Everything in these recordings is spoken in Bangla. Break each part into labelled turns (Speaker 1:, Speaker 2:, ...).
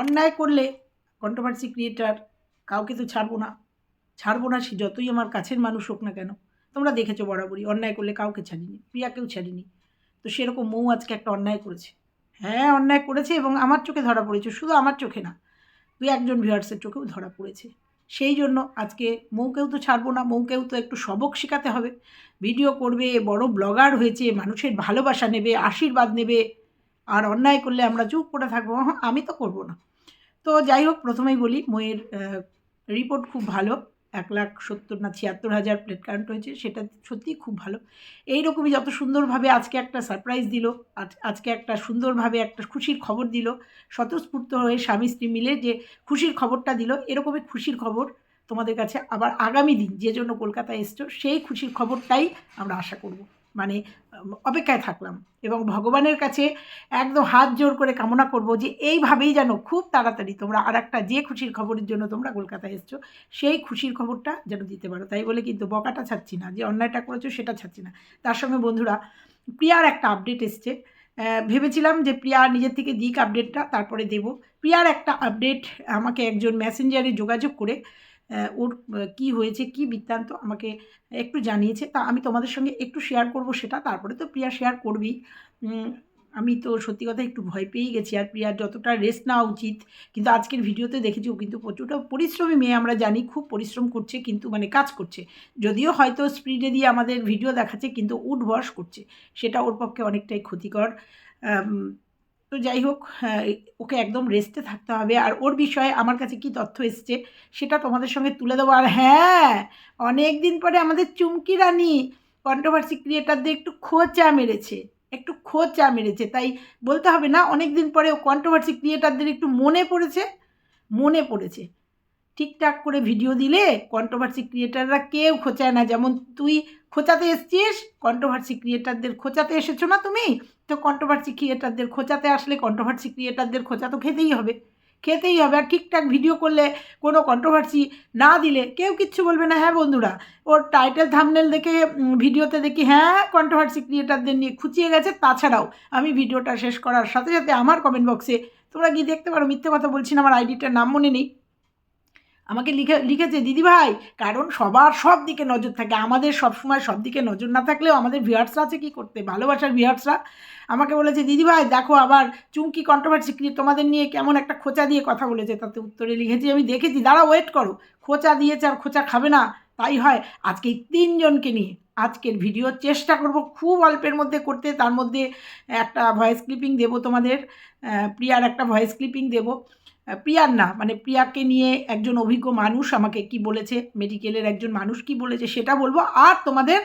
Speaker 1: অন্যায় করলে কন্ট্রোভার্সি ক্রিয়েটার কাউকে তো ছাড়বো না। ছাড়বো না সে যতই আমার কাছের মানুষ হোক না কেন। তোমরা দেখেছ বরাবরই, অন্যায় করলে কাউকে ছাড়িনি, প্রিয়াকেও ছাড়িনি। তো সেরকম মৌ আজকে একটা অন্যায় করেছে। হ্যাঁ অন্যায় করেছে এবং আমার চোখে ধরা পড়েছে, শুধু আমার চোখে না, দুই একজন ভিউয়ার্সের চোখেও ধরা পড়েছে। সেই জন্য আজকে মৌকেও তো ছাড়বো না, মৌকেও তো একটু সবক শেখাতে হবে। ভিডিও করবে, বড় ব্লগার হয়েছে, মানুষের ভালোবাসা নেবে, আশীর্বাদ নেবে, আর অন্যায় করলে আমরা চুপ করে থাকব। আমি তো করব না। তো যাই হোক, প্রথমেই বলি ময়ের রিপোর্ট খুব ভালো। এক লাখ সত্তর না ছিয়াত্তর হাজার প্লেট কারেন্ট হয়েছে, সেটা সত্যিই খুব ভালো। এইরকমই যত সুন্দরভাবে আজকে একটা সারপ্রাইজ দিল, আজ- আজকে একটা সুন্দরভাবে একটা খুশির খবর দিল, স্বতঃস্ফূর্ত হয়ে স্বামী স্ত্রী মিলে যে খুশির খবরটা দিল, এরকমই খুশির খবর তোমাদের কাছে আবার আগামী দিন যে জন্য কলকাতায় এসছো, সেই খুশির খবরটাই আমরা আশা করব। মানে অপেক্ষায় থাকলাম। এবং ভগবানের কাছে একদম হাত জোর করে কামনা করব যে, এইভাবেই যেন খুব তাড়াতাড়ি তোমরা আর একটা যে খুশির খবরের জন্য তোমরা কলকাতায় এসছো, সেই খুশির খবরটা যেন দিতে পারো। তাই বলে কিন্তু বকাটা ছাড়ছি না, যে অন্যায়টা করেছ সেটা ছাড়ছি না। তার সঙ্গে বন্ধুরা, প্রিয়ার একটা আপডেট এসছে। ভেবেছিলাম যে প্রিয়া নিজের থেকে দিক আপডেটটা তারপরে দেব। প্রিয়ার একটা আপডেট আমাকে একজন মেসেঞ্জারে যোগাযোগ করে ওর কি হয়েছে কি বৃত্তান্ত আমাকে একটু জানিয়েছে। তা আমি তোমাদের সঙ্গে একটু শেয়ার করব সেটা তারপরে তো প্রিয়া শেয়ার করবেই। উম, আমি তো সত্যি কথা একটু ভয় পেয়েই গেছি। আর প্রিয়ার যতটা রেস্ট নেওয়া উচিত কিন্তু আজকের ভিডিওতে দেখেছি ও কিন্তু প্রচুরটা পরিশ্রমী মেয়ে আমরা জানি খুব পরিশ্রম করছে কিন্তু মানে কাজ করছে। যদিও হয়তো স্পিডে দিয়ে আমাদের ভিডিও দেখাচ্ছে কিন্তু উড বস করছে। সেটা ওর পক্ষে অনেকটাই ক্ষতিকর। তো যাই হোক হ্যাঁ, ওকে একদম রেস্টে থাকতে হবে। আর ওর বিষয়ে আমার কাছে কি তথ্য এসছে সেটা তোমাদের সঙ্গে তুলে দেবো। আর হ্যাঁ অনেক দিন পরে আমাদের চুমকি রানী কন্ট্রোভার্সি ক্রিয়েটারদের একটু খোঁচা মেরেছে একটু খোঁচা মেরেছে। তাই বলতে হবে না অনেক দিন পরে ও কন্ট্রোভার্সি ক্রিয়েটারদের একটু মনে পড়েছে মনে পড়েছে। ঠিকঠাক করে ভিডিও দিলে কন্ট্রোভার্সি ক্রিয়েটাররা কেউ খোঁচায় না। যেমন তুই খোঁচাতে এসছিস কন্ট্রোভার্সি ক্রিয়েটারদের খোঁচাতে এসেছ না তুমি? তো কন্ট্রোভার্সি ক্রিয়েটারদের খোঁচাতে আসলে কন্ট্রোভার্সি ক্রিয়েটারদের খোঁচা তো খেতেই হবে। খেতেই হবে। আর ঠিকঠাক ভিডিও করলে কোনো কন্ট্রোভার্সি না দিলে কেউ কিচ্ছু বলবে না। হ্যাঁ বন্ধুরা, ওর টাইটেল থামনেল দেখে ভিডিওতে দেখি হ্যাঁ কন্ট্রোভার্সি ক্রিয়েটারদের নিয়ে খুঁচিয়ে গেছে। তাছাড়াও আমি ভিডিওটা শেষ করার সাথে সাথে আমার কমেন্ট বক্সে তোমরা গিয়ে দেখতে পারো। মিথ্যে কথা বলছি না, আমার আইডিটার নাম মনে নেই। আমাকে লিখে, লিখেছে, দিদিভাই, কারণ সবার সব দিকে নজর থাকে। আমাদের সব সময় সব দিকে নজর না থাকলেও আমাদের ভিউয়ার্সরা আছে কী করতে? ভালোবাসার ভিউয়ার্সরা আমাকে বলেছে, দিদিভাই, দেখো আবার চুমকি কন্ট্রোভার্সি তোমাদের নিয়ে কেমন একটা খোঁচা দিয়ে কথা বলেছে। তাতে উত্তরে লিখেছি, আমি দেখেছি দাঁড়া ওয়েট করো। খোঁচা দিয়েছে আর খোঁচা খাবে না। তাই হয়, আজকে এই তিনজনকে নিয়ে আজকের ভিডিও চেষ্টা করব খুব অল্পের মধ্যে করতে। তার মধ্যে একটা ভয়েস ক্লিপিং দেবো তোমাদের। প্রিয়ার একটা ভয়েস ক্লিপিং দেবো। প্রিয়ার না মানে প্রিয়াকে নিয়ে একজন অভিজ্ঞ মানুষ আমাকে কি বলেছে মেডিকেলের একজন মানুষ কি বলেছে সেটা বলব। আর তোমাদের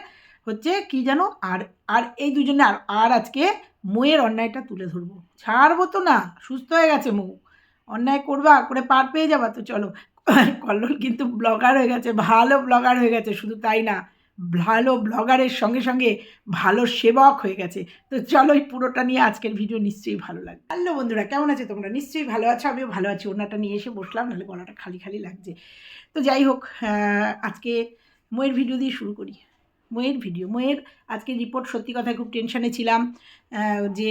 Speaker 1: হচ্ছে কি জানো, আর আর এই দুজনে, আর আর আজকে ময়ের অন্যায়টা তুলে ধরবো। ছাড়বো তো না, সুস্থ হয়ে গেছে মৌ। অন্যায় করবা, করে পার পেয়ে যাবা, তো চলো। কল্লোল কিন্তু ব্লগার হয়ে গেছে, ভালো ব্লগার হয়ে গেছে, শুধু তাই না। ভালো ব্লগারের সঙ্গে সঙ্গে ভালো সেবক হয়ে গেছে। তো চলো এই পুরোটা নিয়ে আজকের ভিডিও নিশ্চয়ই ভালো লাগবে। হ্যালো বন্ধুরা, কেমন আছে তোমরা? নিশ্চয়ই ভালো আছো, আমিও ভালো আছি। ওনাটা নিয়ে এসে বসলাম, নাহলে গলাটা খালি খালি লাগছে। তো যাই হোক আজকে ময়ের ভিডিও দিয়ে শুরু করি। ময়ের ভিডিও ময়ের আজকে রিপোর্ট সত্যি কথা খুব টেনশনে ছিলাম যে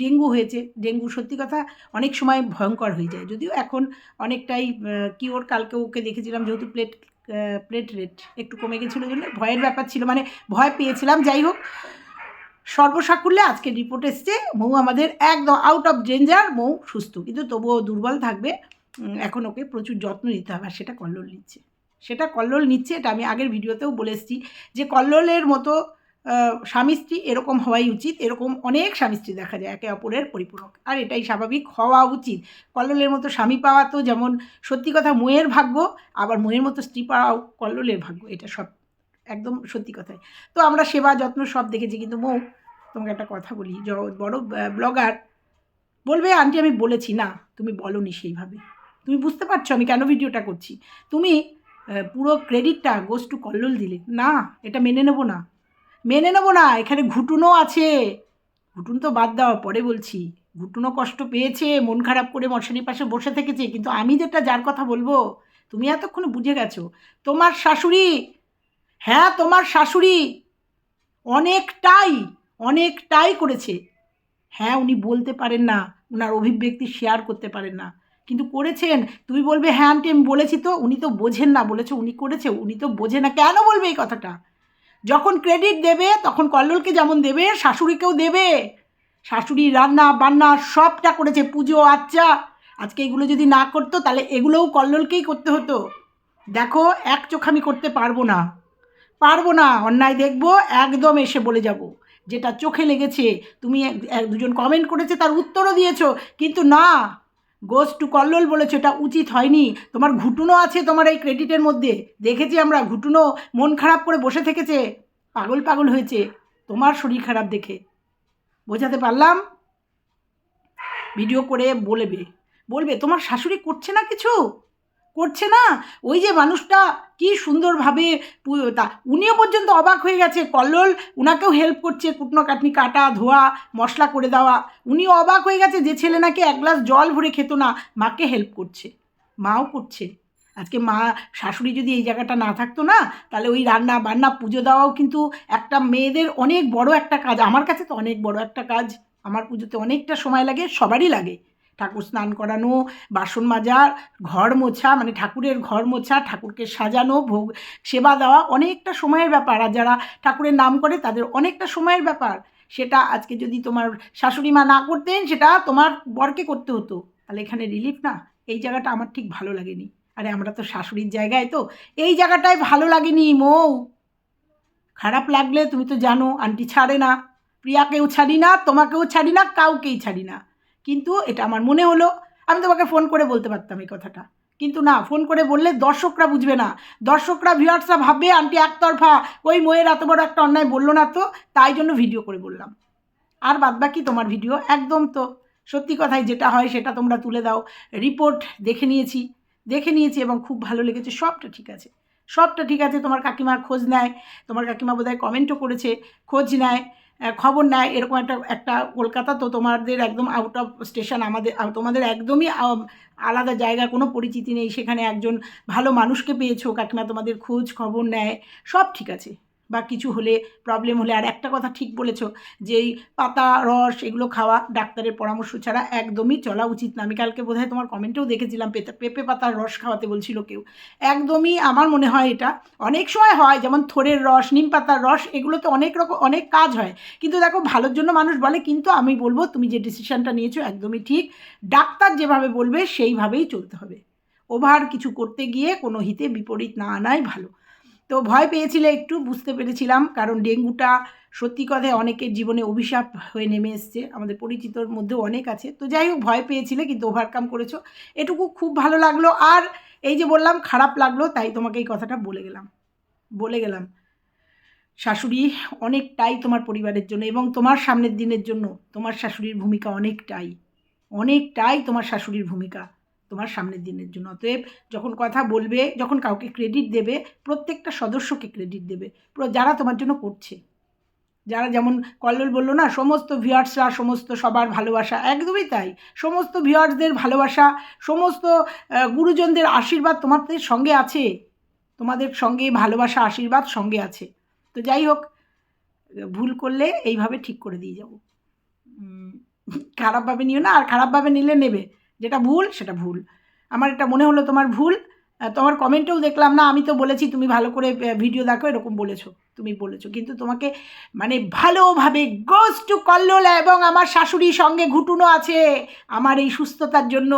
Speaker 1: ডেঙ্গু হয়েছে। ডেঙ্গু সত্যি কথা অনেক সময় ভয়ঙ্কর হয়ে যায়। যদিও এখন অনেকটাই কি ওর, কালকে ওকে দেখেছিলাম, যেহেতু প্লেট প্লেট রেট একটু কমে গেছিল জন্য ভয়ের ব্যাপার ছিল মানে ভয় পেয়েছিলাম। যাই হোক সর্বসাকুল্যে আজকে রিপোর্ট এসছে, মৌ আমাদের একদম আউট অফ ডেঞ্জার মৌ সুস্থ। কিন্তু তবুও দুর্বল থাকবে। এখন ওকে প্রচুর যত্ন নিতে হবে, আর সেটা কল্লোল নিচ্ছে। সেটা কল্লোল নিচ্ছে, এটা আমি আগের ভিডিওতেও বলেছি যে কল্লোলের মতো স্বামী স্ত্রী এরকম হওয়াই উচিত। এরকম অনেক স্বামী স্ত্রী দেখা যায় একে অপরের পরিপূরক। আর এটাই স্বাভাবিক, হওয়া উচিত। কল্লোলের মতো স্বামী পাওয়া তো যেমন সত্যি কথা ময়ের ভাগ্য, আবার ময়ের মতো স্ত্রী পাওয়াও কল্লোলের ভাগ্য। এটা সব একদম সত্যি কথাই। তো আমরা সেবা, যত্ন সব দেখেছি, কিন্তু মৌ, তোমাকে একটা কথা বলি। বড় ব্লগার বলবে, আন্টি, আমি বলেছি, না, তুমি বলনি সেইভাবে। তুমি বুঝতে পারছ, আমি কেন ভিডিওটা করছি? তুমি পুরো ক্রেডিটটা গোস টু কল্লোল দিলে। না, এটা মেনে নেব না। মেনে নেব না, এখানে ঘুটুনও আছে। ঘুটুন তো বাদ দাও, পরে বলছি। ঘুটুনও কষ্ট পেয়েছে, মন খারাপ করে মশারির পাশে বসে থেকেছে, কিন্তু আমি যেটা যার কথা বলব, তুমি এতক্ষণে বুঝে গেছো। তোমার শাশুড়ি হ্যাঁ তোমার শাশুড়ি অনেকটাই অনেকটাই করেছে। হ্যাঁ উনি বলতে পারেন না ওনার অভিব্যক্তি শেয়ার করতে পারেন না। কিন্তু করেছেন, তুমি বলবে হ্যাঁ আন্টি আমি বলেছি তো? উনি তো বোঝেন না, বলেছে উনি করেছে, উনি তো বোঝে না, কেন বলবে এই কথাটা? যখন ক্রেডিট দেবে, তখন কল্লোলকে যেমন দেবে, শাশুড়িকেও দেবে। শাশুড়ি রান্না, বান্না সবটা করেছে, পুজো আচ্চা আজকে এগুলো যদি না করতো, তাহলে এগুলোও কল্লোলকেই করতে হতো। দেখো, এক চোখ আমি করতে পারব না। পারব না, অন্যায় দেখব, একদম এসে বলে যাব। যেটা চোখে লেগেছে, তুমি এক দুজন কমেন্ট করেছে, তার উত্তরও দিয়েছ। কিন্তু না গোস টু কল্লোল বলেছ, এটা উচিত হয়নি। তোমার ঘুটুনো আছে তোমার এই ক্রেডিটের মধ্যে। দেখেছি আমরা, ঘুটুনো মন খারাপ করে বসে থেকেছে। পাগল পাগল হয়েছে। তোমার শরীর খারাপ দেখে। বোঝাতে পারলাম? ভিডিও করে বলবে। বলবে, তোমার শাশুড়ি করছে না কিছু? করছে না? ওই যে মানুষটা কি সুন্দরভাবে তা, উনিও পর্যন্ত অবাক হয়ে গেছে। কল্লোল উনাকেও হেল্প করছে কুটনো কাটনি কাটা, ধোয়া, মশলা করে দেওয়া। উনিও অবাক হয়ে গেছে যে ছেলে নাকি এক গ্লাস জল ভরে খেত না। মাকে হেল্প করছে। মাও করছে। আজকে মা, শাশুড়ি যদি এই জায়গাটা না থাকতো না, তাহলে ওই রান্না বান্না, পুজো দেওয়াও কিন্তু একটা মেয়েদের অনেক বড় একটা কাজ। আমার কাছে তো অনেক বড় একটা কাজ। আমার পুজোতে অনেকটা সময় লাগে, সবারই লাগে। ঠাকুর স্নান করানো, বাসন মাজা, ঘর মোছা মানে ঠাকুরের ঘর মোছা, ঠাকুরকে সাজানো, ভোগ, সেবা দেওয়া অনেকটা সময়ের ব্যাপার। আর যারা ঠাকুরের নাম করে তাদের অনেকটা সময়ের ব্যাপার। সেটা আজকে যদি তোমার শাশুড়ি মা না করতেন, সেটা তোমার বরকে করতে হতো। তাহলে এখানে রিলিফ না? এই জায়গাটা আমার ঠিক ভালো লাগেনি। আরে আমরা তো শাশুড়ির জায়গায় তো। এই জায়গাটায় ভালো লাগেনি, মৌ। খারাপ লাগলে তুমি তো জানো, আন্টি ছাড়ে না। প্রিয়াকেও ছাড়ি না, তোমাকেও ছাড়ি না, কাউকেই ছাড়ি না। কিন্তু এটা আমার মনে হলো, আমি তোমাকে ফোন করে বলতে পারতাম এই কথাটা। কিন্তু না ফোন করে বললে দর্শকরা বুঝবে না। দর্শকরা ভিউয়ার্সরা ভাববে, আন্টি একতরফা, ওই ময়ের এত বড় একটা অন্যায় বলল না তো? তাই জন্য ভিডিও করে বললাম। আর বাদবাকি তোমার ভিডিও একদম তো। সত্যি কথাই যেটা হয় সেটা তোমরা তুলে দাও। রিপোর্ট দেখে নিয়েছি দেখে নিয়েছি এবং খুব ভালো লেগেছে। সবটা ঠিক আছে। সবটা ঠিক আছে। তোমার কাকিমা খোঁজ নেয়। তোমার কাকিমা বোধহয় কমেন্টও করেছে। খোঁজ নেয়। খবর নেয়, এরকম একটা একটা কলকাতা তো তোমাদের একদম আউট অফ স্টেশন আমাদের তোমাদের একদমই আলাদা জায়গা কোনো পরিচিতি নেই, সেখানে একজন ভালো মানুষকে পেয়েছ, কাকিমা তোমাদের খোঁজ খবর নেয়, সব ঠিক আছে। বা কিছু হলে প্রবলেম হলে, আর একটা কথা ঠিক বলেছ যে এই পাতা, রস এগুলো খাওয়া ডাক্তারের পরামর্শ ছাড়া একদমই চলা উচিত না। আমি কালকে বোধহয় তোমার কমেন্টেও দেখেছিলাম পেতে পেঁপে পাতার রস খাওয়াতে বলছিল কেউ। একদমই আমার মনে হয় এটা। অনেক সময় হয়, যেমন থোরের রস, নিম পাতার রস, এগুলোতে অনেক রকম, অনেক কাজ হয়। কিন্তু দেখো, ভালোর জন্য মানুষ বলে, কিন্তু আমি বলব, তুমি যে ডিসিশনটা নিয়েছো একদমই ঠিক। ডাক্তার যেভাবে বলবে, সেইভাবেই চলতে হবে। ওভার কিছু করতে গিয়ে কোনো হিতে বিপরীত না আনাই ভালো। তো ভয় পেয়েছিলে একটু, বুঝতে পেরেছিলাম, কারণ ডেঙ্গুটা সত্যি কথায় অনেকের জীবনে অভিশাপ হয়ে নেমে এসছে। আমাদের পরিচিতর মধ্যেও অনেক আছে। তো যাই হোক, ভয় পেয়েছিলে কিন্তু ওভারকাম করেছ। এটুকু খুব ভালো লাগল। আর এই যে বললাম, খারাপ লাগল, তাই তোমাকে এই কথাটা বলে গেলাম। বলে গেলাম, শাশুড়ি, অনেকটাই তোমার পরিবারের জন্য এবং তোমার সামনের দিনের জন্য তোমার শাশুড়ির ভূমিকা অনেকটাই অনেকটাই তোমার শাশুড়ির ভূমিকা। তোমার সামনের দিনের জন্য। অতএব যখন কথা বলবে, যখন কাউকে ক্রেডিট দেবে, প্রত্যেকটা সদস্যকে ক্রেডিট দেবে। যারা তোমার জন্য করছে, যারা যেমন কল্লোল বলল না, সমস্ত ভিউয়ার্সরা সমস্ত সবার ভালোবাসা, একদমই তাই। সমস্ত ভিউয়ার্সদের ভালোবাসা, সমস্ত গুরুজনদের আশীর্বাদ তোমাদের সঙ্গে আছে। তোমাদের সঙ্গে ভালোবাসা, আশীর্বাদ সঙ্গে আছে। তো যাই হোক, ভুল করলে এইভাবে ঠিক করে দিয়ে যাব। খারাপভাবে নিও না, আর খারাপভাবে নিলে নেবে। যেটা ভুল, সেটা ভুল। আমার এটা মনে হলো তোমার ভুল তোমার কমেন্টেও দেখলাম, না, আমি তো বলেছি, তুমি ভালো করে ভিডিও দেখো, এরকম বলেছ, তুমি বলেছ। কিন্তু তোমাকে মানে ভালোভাবে গোস টু কল্লোল এবং আমার শাশুড়ির সঙ্গে ঘুটুনো আছে আমার এই সুস্থতার জন্য।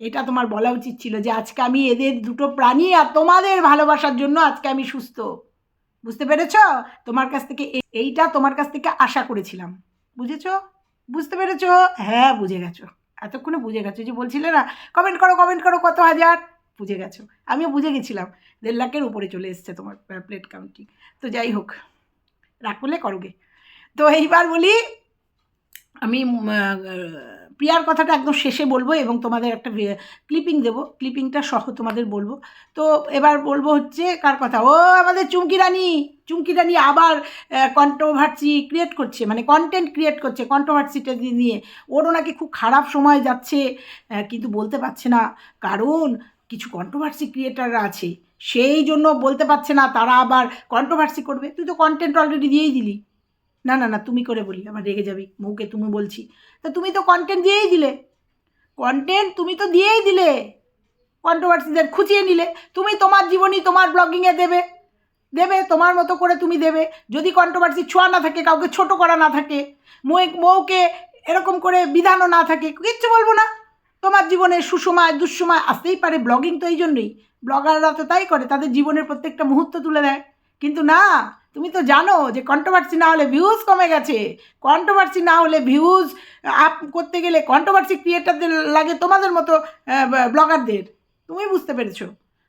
Speaker 1: এটা তোমার বলা উচিত ছিল যে, আজকে আমি এদের দুটো প্রাণী আর তোমাদের ভালোবাসার জন্য আজকে আমি সুস্থ। বুঝতে পেরেছ? তোমার কাছ থেকে এইটা তোমার কাছ থেকে আশা করেছিলাম। বুঝেছ? বুঝতে পেরেছ? হ্যাঁ বুঝে গেছো। এতক্ষণে বুঝে গেছো যে বলছিলে না কমেন্ট করো কমেন্ট করো কত হাজার? বুঝে গেছো। আমিও বুঝে গেছিলাম, দেড় লাখের উপরে চলে এসছে তোমার প্লেট কাউন্টিং তো যাই হোক রাখলে করোগে। তো এইবার বলি, আমি প্রিয়ার কথাটা একদম শেষে বলব এবং তোমাদের একটা ক্লিপিং দেবো। ক্লিপিংটা সহ তোমাদের বলব। তো এবার বলব হচ্ছে কার কথা? ও আমাদের চুমকি রানী! চুমকি রানী আবার কন্ট্রোভার্সি ক্রিয়েট করছে মানে কন্টেন্ট ক্রিয়েট করছে কন্ট্রোভার্সিটা নিয়ে। ওরও নাকি খুব খারাপ সময় যাচ্ছে কিন্তু বলতে পারছে না। কারণ কিছু কন্ট্রোভার্সি ক্রিয়েটাররা আছে, সেই জন্য বলতে পারছে না তারা আবার কন্ট্রোভার্সি করবে। তুই তো কন্টেন্ট অলরেডি দিয়েই দিলি। না না না, তুমি করে বলি, আমার রেগে যাবি মুখে তুমি বলছি। তা তুমি তো কন্টেন্ট দিয়েই দিলে। কন্টেন্ট তুমি তো দিয়েই দিলে। কন্ট্রোভার্সিদের খুঁচিয়ে নিলে। তুমি তোমার জীবনী তোমার ব্লগিংয়ে দেবে। দেবে, তোমার মতো করে তুমি দেবে। যদি কন্ট্রোভার্সি ছোঁয়া না থাকে, কাউকে ছোট করা না থাকে মৌকে এরকম করে বিধানও না থাকে, কিচ্ছু বলব না। তোমার জীবনে সুসময়, দুঃসময় আসতেই পারে ব্লগিং তো এই জন্যই। ব্লগাররা তো তাই করে, তাদের জীবনের প্রত্যেকটা মুহূর্ত তুলে দেয়। কিন্তু না, তুমি তো জানো যে কন্ট্রোভার্সি না হলে ভিউজ কমে গেছে। কন্ট্রোভার্সি না হলে ভিউজ আপ করতে গেলে কন্ট্রোভার্সি ক্রিয়েটারদের লাগে তোমাদের মতো ব্লগারদের তুমি বুঝতে পেরেছ?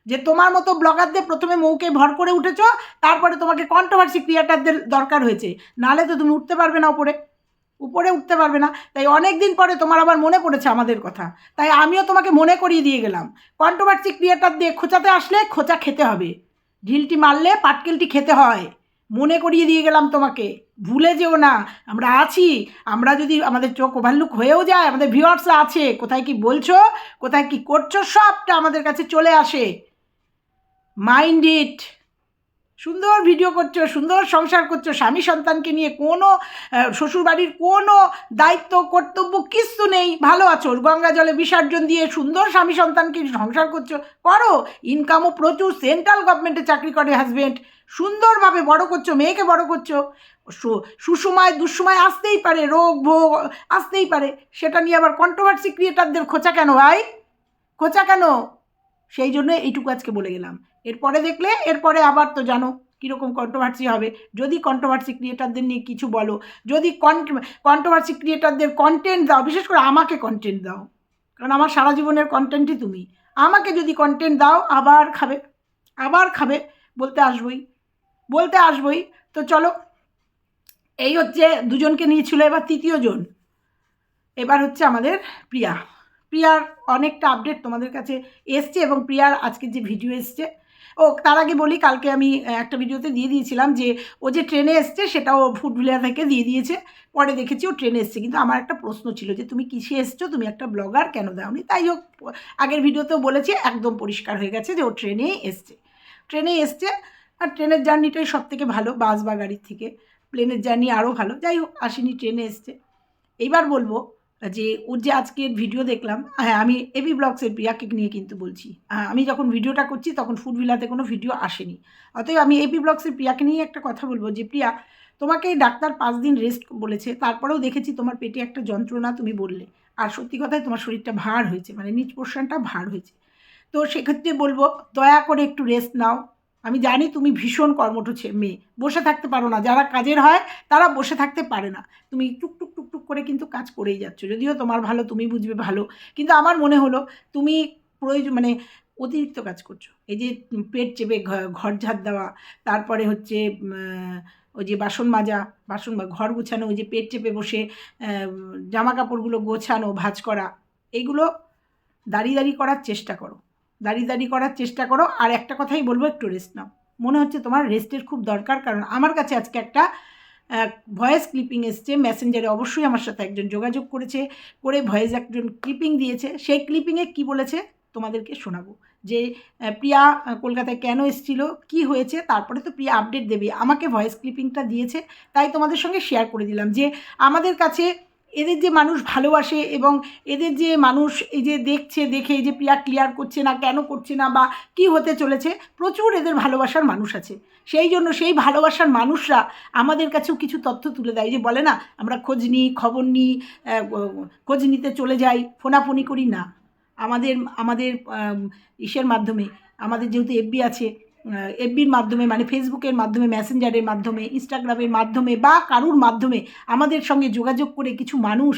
Speaker 1: যে তোমার মতো ব্লগারদের প্রথমে মৌকে ভর করে উঠেছো, তারপরে তোমাকে কন্ট্রোভার্সি ক্রিয়েটারদের দরকার হয়েছে। নাহলে তো তুমি উঠতে পারবে না উপরে। উপরে উঠতে পারবে না। তাই অনেক দিন পরে তোমার আবার মনে পড়েছে আমাদের কথা। তাই আমিও তোমাকে মনে করিয়ে দিয়ে গেলাম। কন্ট্রোভার্সি ক্রিয়েটার দিয়ে খোঁচাতে আসলে খোঁচা খেতে হবে। ঢিলটি মারলে পাটকেলটি খেতে হয়। মনে করিয়ে দিয়ে গেলাম তোমাকে। ভুলে যেও না, আমরা আছি। আমরা যদি আমাদের চোখ ওভারলুক হয়েও যায়, আমাদের ভিউয়ার্সরা আছে। কোথায় কি বলছো, কোথায় কি করছ, সবটা আমাদের কাছে চলে আসে। মাইন্ড ইট সুন্দর ভিডিও করছ, সুন্দর সংসার করছ, স্বামী সন্তানকে নিয়ে কোনো শ্বশুরবাড়ির কোনো দায়িত্ব, কর্তব্য কিচ্ছু নেই। ভালো আছো, গঙ্গা জলে বিসর্জন দিয়ে সুন্দর স্বামী সন্তানকে সংসার করছ, করো। ইনকামও প্রচুর সেন্ট্রাল গভর্নমেন্টে চাকরি করে হাজব্যান্ড সুন্দরভাবে বড় করছ, মেয়েকে বড় করছ। সুসময়, দুঃসময় আসতেই পারে, রোগ, ভোগ, আসতেই পারে। সেটা নিয়ে আবার কন্ট্রোভার্সি ক্রিয়েটারদের খোঁচা কেন ভাই? খোঁচা কেন? সেই জন্য এইটুকু আজকে বলে গেলাম। এরপরে দেখলে, এরপরে আবার তো জানো কীরকম কন্ট্রোভার্সি হবে। যদি কন্ট্রোভার্সি ক্রিয়েটারদের নিয়ে কিছু বলো, যদি কন্ট্রোভার্সি ক্রিয়েটারদের কন্টেন্ট দাও, বিশেষ করে আমাকে কন্টেন্ট দাও, কারণ আমার সারা জীবনের কন্টেন্টই তুমি। আমাকে যদি কন্টেন্ট দাও, আবার খাবে আবার খাবে, বলতে আসবই বলতে আসবই। তো চলো, এই হচ্ছে দুজনকে নিয়েছিল এবার তৃতীয় জন। এবার হচ্ছে আমাদের প্রিয়া। প্রিয়ার অনেকটা আপডেট তোমাদের কাছে এসছে এবং প্রিয়ার আজকে যে ভিডিও এসছে ও, তার আগে বলি, কালকে আমি একটা ভিডিওতে দিয়ে দিয়েছিলাম যে, ও যে ট্রেনে এসছে সেটাও ফুটভিলিয়া থেকে দিয়ে দিয়েছে। পরে দেখেছি ও ট্রেনে এসছে। কিন্তু আমার একটা প্রশ্ন ছিল যে, তুমি কিসে এসছো? তুমি একটা ব্লগার কেন দাওনি? তাই হোক আগের ভিডিওতেও বলেছি, একদম পরিষ্কার হয়ে গেছে যে, ও ট্রেনেই এসছে। ট্রেনে এসছে, আর ট্রেনের জার্নিটাই সব থেকে ভালো বাস বা গাড়ির থেকে। প্লেনের জার্নি আরও ভালো। যাই হোক, আসেনি, ট্রেনে এসছে। এইবার বলব যে ওর যে আজকের ভিডিও দেখলাম হ্যাঁ আমি এবি ব্লগসের প্রিয়াকে নিয়ে কিন্তু বলছি। হ্যাঁ আমি যখন ভিডিওটা করছি, তখন ফুড ভিলাতে কোনো ভিডিও আসেনি। অতএব আমি এবি ব্লগসের প্রিয়াকে নিয়ে একটা কথা বলব যে, প্রিয়া, তোমাকে ডাক্তার পাঁচ দিন রেস্ট বলেছে, তারপরেও দেখেছি তোমার পেটে একটা যন্ত্রণা তুমি বললে। আর সত্যি কথায় তোমার শরীরটা ভার হয়েছে মানে নিচ পোর্শনটা ভার হয়েছে। তো সেক্ষেত্রে বলব, দয়া করে একটু রেস্ট নাও। আমি জানি তুমি ভীষণ কর্মঠ মেয়ে। বসে থাকতে পারো না। যারা কাজের হয়, তারা বসে থাকতে পারে না। তুমি টুক টুক টুক টুক করে কিন্তু কাজ করেই যাচ্ছ। যদিও তোমার ভালো, তুমি বুঝবে ভালো। কিন্তু আমার মনে হলো, তুমি প্রয়োজন মানে অতিরিক্ত কাজ করছ। এই যে পেট চেপে ঘর ঝাড় দেওয়া, তারপরে হচ্ছে ওই যে বাসন মাজা, বাসন ঘর গুছানো, ওই যে পেট চেপে বসে জামা কাপড়গুলো গোছানো, ভাঁজ করা এইগুলো দাঁড়িয়ে দাঁড়িয়ে করার চেষ্টা করো। দাঁড়িয়ে দাঁড়িয়ে করার চেষ্টা করো। আর একটা কথাই বলব, একটু রেস্ট নাও। মনে হচ্ছে তোমার রেস্টের খুব দরকার, কারণ আমার কাছে আজকে একটা ভয়েস ক্লিপিং এসছে মেসেঞ্জারে অবশ্যই আমার সাথে একজন যোগাযোগ করেছে, করে ভয়েস একজন ক্লিপিং দিয়েছে। সেই ক্লিপিংয়ে কি বলেছে তোমাদেরকে শোনাবো। যে প্রিয়া কলকাতায় কেন এসেছিল, কি হয়েছে, তারপরে তো প্রিয়া আপডেট দেবে। আমাকে ভয়েস ক্লিপিংটা দিয়েছে, তাই তোমাদের সঙ্গে শেয়ার করে দিলাম যে, আমাদের কাছে এদের যে মানুষ ভালোবাসে এবং এদের যে মানুষ এই যে দেখছে, দেখে এই যে প্রিয়া ক্লিয়ার করছে না, কেন করছে না বা কি হতে চলেছে, প্রচুর এদের ভালোবাসার মানুষ আছে। সেই জন্য সেই ভালোবাসার মানুষরা আমাদের কাছেও কিছু তথ্য তুলে দেয়। যে বলে না, আমরা খোঁজ নিই, খবর নিই খোঁজ নিতে চলে যাই, ফোনাফোনি করি না। আমাদের আমাদের ইসের মাধ্যমে, আমাদের যেহেতু এফবি আছে এফবির মাধ্যমে মানে ফেসবুকের মাধ্যমে মেসেঞ্জারের মাধ্যমে ইনস্টাগ্রামের মাধ্যমে বা কারুর মাধ্যমে আমাদের সঙ্গে যোগাযোগ করে কিছু মানুষ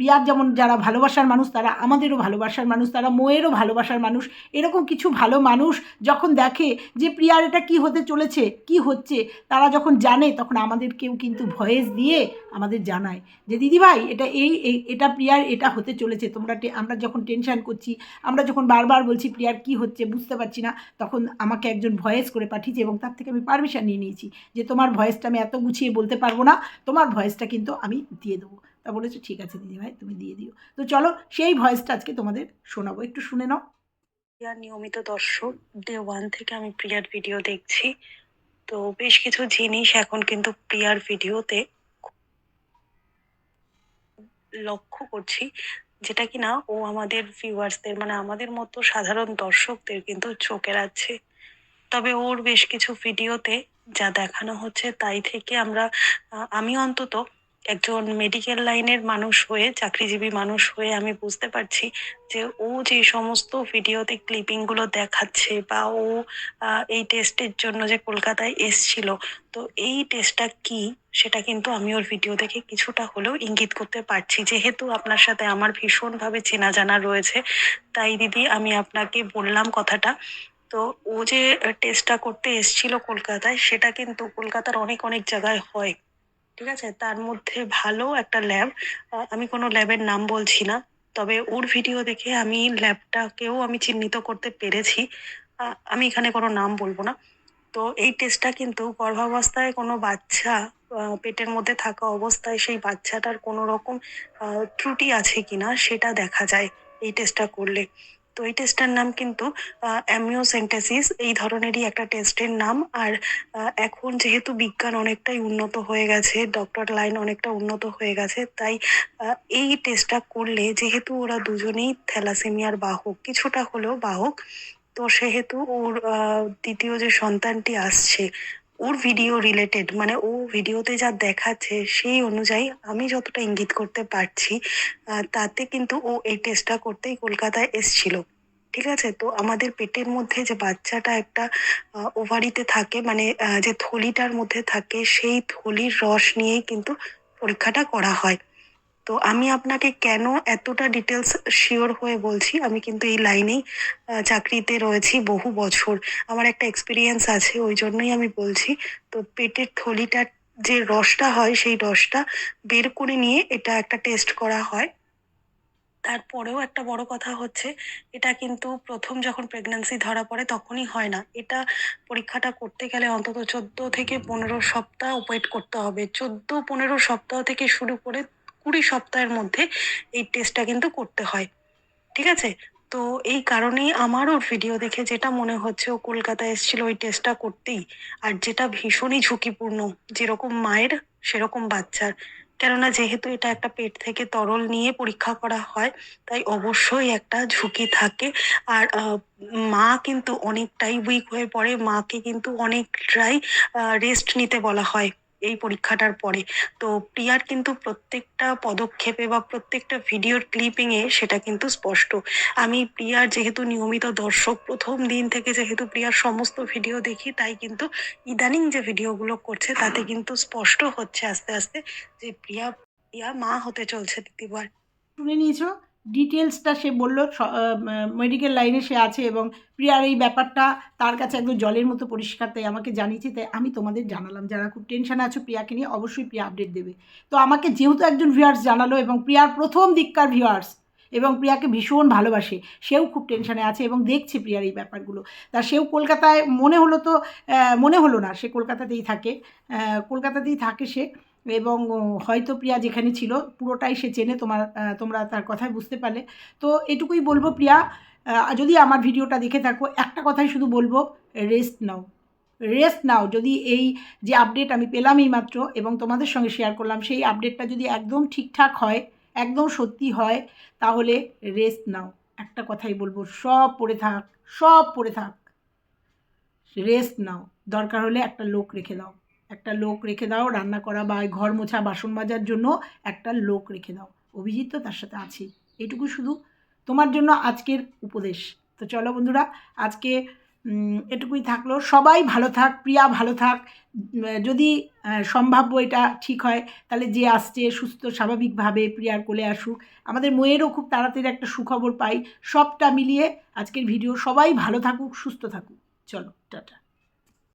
Speaker 1: প্রিয়ার যেমন যারা ভালোবাসার মানুষ, তারা আমাদেরও ভালোবাসার মানুষ, তারা মোয়েরও ভালোবাসার মানুষ। এরকম কিছু ভালো মানুষ যখন দেখে যে প্রিয়ার এটা কি হতে চলেছে, কি হচ্ছে, তারা যখন জানে, তখন আমাদেরকেও কিন্তু ভয়েস দিয়ে আমাদের জানায় যে দিদিভাই এটা এই এটা প্রিয়ার এটা হতে চলেছে। তোমরা আমরা যখন টেনশন করছি, আমরা যখন বারবার বলছি প্রিয়ার কি হচ্ছে বুঝতে পারছি না, তখন আমাকে একজন ভয়েস করে পাঠিয়েছে এবং তার থেকে আমি পারমিশন নিয়ে নিয়েছি যে, তোমার ভয়েসটা আমি এত গুছিয়ে বলতে পারব না, তোমার ভয়েসটা কিন্তু আমি দিয়ে দেবো। তা বলেছে, ঠিক আছে দিদিভাই তুমি দিয়ে দিও। তো চলো, সেই ভয়েসটা আজকে তোমাদের শোনাবো। একটু শুনে নাও।
Speaker 2: প্রিয়ার নিয়মিত দর্শক, ডে ওয়ান থেকে আমি প্রিয়ার ভিডিও দেখছি। তো বেশ কিছু জিনিস এখন কিন্তু প্রিয়ার ভিডিওতে লক্ষ্য করছি, যেটা কি না ও আমাদের ভিউয়ার্সদের মানে আমাদের মতো সাধারণ দর্শকদের কিন্তু চোখে রাখছে। তবে ওর বেশ কিছু ভিডিওতে যা দেখানো হচ্ছে, তাই থেকে আমরা আমি অন্তত একজন মেডিকেল লাইনের মানুষ হয়ে, চাকরিজীবী মানুষ হয়ে আমি বুঝতে পারছি যে ও যে সমস্ত ভিডিওতে ক্লিপিংগুলো দেখাচ্ছে বা ও এই টেস্টের জন্য যে কলকাতায় এসছিল, তো এই টেস্টটা কি সেটা কিন্তু আমি ওর ভিডিও দেখে কিছুটা হলেও ইঙ্গিত করতে পারছি। যেহেতু আপনার সাথে আমার ভীষণভাবে চেনা জানা রয়েছে, তাই দিদি আমি আপনাকে বললাম কথাটা। তো ও যে টেস্টটা করতে এসছিল কলকাতায়, সেটা কিন্তু কলকাতার অনেক অনেক জায়গায় হয়। ঠিক আছে? তার মধ্যে ভালো একটা ল্যাব আমি কোনো ল্যাবের নাম বলছি না। তবে ওর ভিডিও দেখে আমি ল্যাবটাকেও আমি চিহ্নিত করতে পেরেছি। আমি এখানে কোনো নাম বলব না। তো এই টেস্টটা কিন্তু গর্ভাবস্থায় কোনো বাচ্চা পেটের মধ্যে থাকা অবস্থায় সেই বাচ্চাটার কোনো রকম ত্রুটি আছে কিনা সেটা দেখা যায় এই টেস্টটা করলে। তো এই টেস্টটার নাম কিন্তু অ্যামিওসেন্টেসিস এই ধরনেরই একটা টেস্টের নাম। আর এখন যেহেতু বিজ্ঞান অনেকটাই উন্নত হয়ে গেছে ডক্টর লাইন অনেকটা উন্নত হয়ে গেছে, তাই এই টেস্টটা করলে যেহেতু ওরা দুজনেই থ্যালাসেমিয়ার বাহক, কিছুটা হলেও বাহক, তো সেহেতু ওর দ্বিতীয় যে সন্তানটি আসছে ওর ভিডিও রিলেটেড মানে ও ভিডিওতে যা দেখাচ্ছে সেই অনুযায়ী আমি যতটা ইঙ্গিত করতে পারছি তাতে কিন্তু ও এই টেস্টটা করতেই কলকাতায় এসছিল। ঠিক আছে? তো আমাদের পেটের মধ্যে যে বাচ্চাটা একটা ওভারিতে থাকে মানে যে থলিটার মধ্যে থাকে, সেই থলির রস নিয়েই কিন্তু পরীক্ষাটা করা হয়। তো আমি আপনাকে কেন এতটা ডিটেলস শিওর হয়ে বলছি? আমি কিন্তু এই লাইনেই চাকরিতে রয়েছি বহু বছর। আমার একটা এক্সপিরিয়েন্স আছে, ওই জন্যই আমি বলছি। তো পেটের থলিটার যে রসটা হয়, সেই রসটা বের করে নিয়ে এটা একটা টেস্ট করা হয়। তারপরেও একটা বড় কথা হচ্ছে, এটা কিন্তু প্রথম যখন প্রেগন্যান্সি ধরা পড়ে তখনই হয় না। এটা পরীক্ষাটা করতে গেলে অন্তত চোদ্দ থেকে পনেরো সপ্তাহ ওয়েট করতে হবে। চোদ্দ, পনেরো সপ্তাহ থেকে শুরু করে কুড়ি সপ্তাহের মধ্যে এই টেস্টটা কিন্তু করতে হয়। ঠিক আছে? তো এই কারণেই আমার ওর ভিডিও দেখে যেটা মনে হচ্ছে, ও কলকাতায় এসেছিল ওই টেস্টটা করতেই, আর যেটা ভীষণই ঝুঁকিপূর্ণ, যেরকম মায়ের, সেরকম বাচ্চার। কেননা যেহেতু এটা একটা পেট থেকে তরল নিয়ে পরীক্ষা করা হয়, তাই অবশ্যই একটা ঝুঁকি থাকে। আর মা কিন্তু অনেকটাই উইক হয়ে পড়ে, মাকে কিন্তু অনেকটাই রেস্ট নিতে বলা হয়। এই পরীক্ষাটার পরে। তো প্রিয়ার কিন্তু প্রত্যেকটা পদক্ষেপে বা প্রত্যেকটা ভিডিওর ক্লিপিংয়ে সেটা কিন্তু স্পষ্ট। আমি প্রিয়ার যেহেতু নিয়মিত দর্শক, প্রথম দিন থেকে যেহেতু প্রিয়ার সমস্ত ভিডিও দেখি, তাই কিন্তু ইদানিং যে ভিডিওগুলো করছে, তাতে কিন্তু স্পষ্ট হচ্ছে আস্তে আস্তে যে প্রিয়া প্রিয়া মা হতে চলছে দ্বিতীয়বার
Speaker 1: শুনে নিয়েছো? ডিটেলসটা সে বলল মেডিকেল লাইনে সে আছে এবং প্রিয়ার এই ব্যাপারটা তার কাছে একদম জলের মতো পরিষ্কার, তাই আমাকে জানিয়েছে, তাই আমি তোমাদের জানালাম। যারা খুব টেনশানে আছো প্রিয়াকে নিয়ে, অবশ্যই প্রিয়া আপডেট দেবে। তো আমাকে যেহেতু একজন ভিউয়ার্স জানালো এবং প্রিয়ার প্রথম দিককার ভিউয়ার্স এবং প্রিয়াকে ভীষণ ভালোবাসে, সেও খুব টেনশানে আছে এবং দেখছে প্রিয়ার এই ব্যাপারগুলো। তা সেও কলকাতায়, মনে হলো তো মনে হলো না, সে কলকাতাতেই থাকে। কলকাতাতেই থাকে সে। এবং হয়তো প্রিয়া যেখানে ছিল, পুরোটাই সে চেনে, তোমার তোমরা তার কথায় বুঝতে পারলে। তো এটুকুই বলব প্রিয়া যদি আমার ভিডিওটা দেখে থাকো, একটা কথাই শুধু বলব রেস্ট নাও। রেস্ট নাও, যদি এই যে আপডেট আমি পেলাম এই মাত্র এবং তোমাদের সঙ্গে শেয়ার করলাম, সেই আপডেটটা যদি একদম ঠিকঠাক হয়, একদম সত্যি হয়, তাহলে রেস্ট নাও। একটা কথাই বলব, সব পড়ে থাক, সব পড়ে থাক। রেস্ট নাও। দরকার হলে একটা লোক রেখে দাও। একটা লোক রেখে দাও, রান্না করা বা ঘর মোছা বাসন মাজার জন্য একটা লোক রেখে দাও। অভিজিৎ তো তার সাথে আছে। এটুকু শুধু তোমার জন্য আজকের উপদেশ। তো চলো বন্ধুরা, আজকে এটুকুই থাকল। সবাই ভালো থাক, প্রিয়া ভালো থাক। যদি সম্ভাব্য এটা ঠিক হয়, তাহলে যে আসছে, সুস্থ, স্বাভাবিকভাবে প্রিয়ার কোলে আসুক। আমাদের মেয়েরও খুব তাড়াতাড়ি একটা সুখবর পাই। সবটা মিলিয়ে আজকের ভিডিও সবাই ভালো থাকুক, সুস্থ থাকুক। চলো, টাটা।